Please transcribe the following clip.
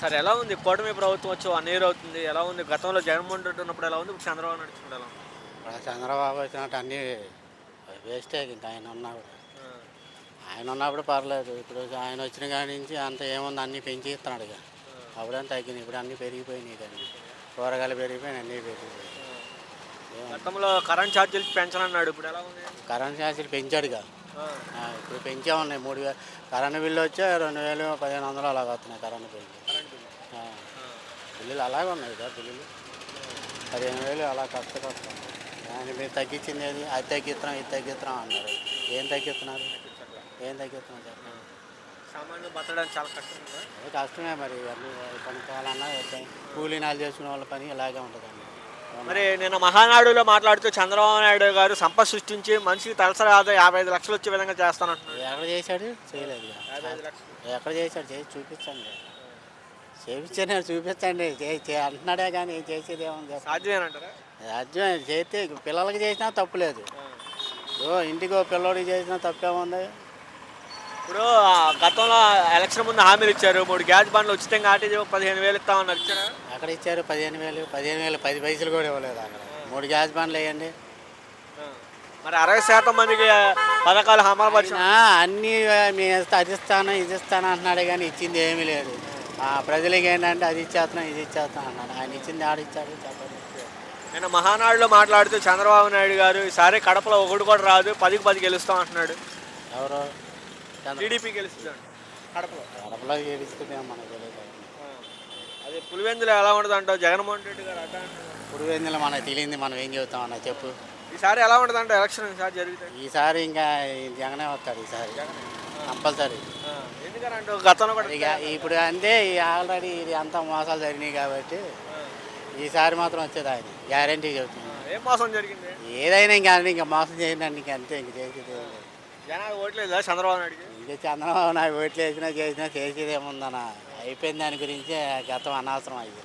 సరే ఎలా ఉంది? కూటమి ప్రభుత్వం వచ్చి వన్ ఇయర్ అవుతుంది. ఎలా ఉంది? గతంలో జగన్మోహన్ రెడ్డి ఉన్నప్పుడు ఎలా ఉంది? ఇప్పుడు చంద్రబాబు నడుచుకుంటే ఎలా ఉంది? ఇప్పుడు చంద్రబాబు వచ్చినట్టు అన్నీ వేస్టే ఇంకా ఆయన ఉన్నప్పుడు ఆయన ఉన్నప్పుడు పర్లేదు. ఇప్పుడు ఆయన వచ్చిన కాడి నుంచి అంత ఏముంది? అన్నీ పెంచి ఇస్తున్నాడు ఇక అప్పుడేం తగ్గినాయి. ఇప్పుడు అన్నీ పెరిగిపోయినాయి కానీ కూరగాయలు పెరిగిపోయినాయి అన్నీ పెరిగిపోయినాయి. గతంలో కరెంట్ ఛార్జీలు పెంచనన్నాడు. ఇప్పుడు ఎలా ఉంది? కరెంట్ ఛార్జీలు పెంచాడుగా ఇప్పుడు పెంచే ఉన్నాయి. మూడు వేలు. కరెంట్ బిల్లు వచ్చే రెండు వేలు పదిహేను వందలు అలాగ వస్తున్నాయి కరెంట్ బిల్లు. బిల్లులు అలాగే ఉన్నాయి కదా బిల్లులు? పదిహేను వేలు అలా కష్టం వస్తుంది దాన్ని మీరు తగ్గించింది ఏది? అది తగ్గిస్తున్నాం ఇది తగ్గిస్తున్నాం అన్నారు. ఏం తగ్గిస్తున్నారు? ఏం తగ్గిస్తున్నారు చెప్పండి. సామాన్యులు బతకడానికి చాలా కష్టం కష్టమే మరి ఇవన్నీ కొనుక్కోవాలన్నా వద్దాయి కూలీనాలు చేసుకునే వాళ్ళ పని ఇలాగే ఉంటుందండి. మరి నిన్న మహానాడులో మాట్లాడుతూ చంద్రబాబు నాయుడు గారు సంపద సృష్టించి మనిషికి తలసరి ఆదాయం యాభై ఐదు లక్షలు వచ్చే విధంగా చేస్తానంటున్నారు ఎక్కడ చేశాడు? చేయలేదు ఎక్కడ చేశాడు? చేసి చూపించండి. చేయించండి చూపించండి. అంటున్నాడే కానీ చేసేది ఏముంది. సాధ్యమేనంటారా? రాజ్యం చేస్తే పిల్లలకి చేసినా తప్పు లేదు. ఓ ఇంటికి పిల్లోడికి చేసినా తప్పేముంది? ఇప్పుడు గతంలో ఎలక్షన్ ముందు హామీలు ఇచ్చారు. మూడు గ్యాస్ బండ్లు ఉచితంగా ఆర్టీజీ పదిహేను వేలు ఇస్తామన్నారు ఇచ్చారా? అక్కడ ఇచ్చారు పదిహేను వేలు పదిహేను వేలు పది పైసలు కూడా ఇవ్వలేదు అక్కడ. మూడు గ్యాస్ బండ్లు వేయండి. మరి అరవై శాతం మందికి పథకాలు అమలు పరిచయం ఆయన అన్నీ మీ అది ఇస్తాను ఇది ఇస్తాను అంటున్నాడు కానీ ఇచ్చింది ఏమీ లేదు. ప్రజలకి ఏంటంటే అది ఇచ్చేస్తున్నాం ఇది ఇచ్చేస్తున్నాం అన్నాడు. ఆయన ఇచ్చింది ఆడ ఇచ్చాడు చెప్పండి. నిన్న మహానాడులో మాట్లాడుతూ చంద్రబాబు నాయుడు గారు ఈసారి కడపలో ఒకటి కూడా రాదు పదికి పది గెలుస్తాం అంటున్నాడు. ఎవరు? టీడీపీ గెలుస్తుంది? కడపలో. కడపలో గెలుస్తుందేమో మనకు తెలియదు. ఆ. అదే పులివెందులో ఎలా ఉండదు అంటావు జగన్మోహన్ రెడ్డి గారు అట్లా ఏందిలో మనకు తెలియంది మనం ఏం చెబుతామన్నా చెప్పు. ఈసారి ఎలా ఉంటుంది అంటే ఎలక్షన్ ఈసారి జరుగుతాయి ఈసారి ఇంకా జగనే వస్తాడు ఈసారి. కంపల్సరీ. ఎందుకని అంటావు గతంలో కూడా ఇక ఇప్పుడు అంతే ఆల్రెడీ ఇది అంతా మోసాలు జరిగినాయి కాబట్టి. ఈసారి మాత్రం వచ్చేది ఆయన. గ్యారంటీ ఆ. ఏం మోసం జరిగింది? ఏదైనా ఇంకా ఇంకా మోసం చేయండి ఇంక అంతే ఇంక చేసేది ఏం లేదు. జనాలు ఓట్లేదా చంద్రబాబు నాయుడుకి? ఇక చంద్రబాబు నాయుడు ఓట్లు వేసినా చేసినా చేసేది ఏముందన్న. అయిపోయింది దాని గురించి గతం అనవసరం అయ్యింది.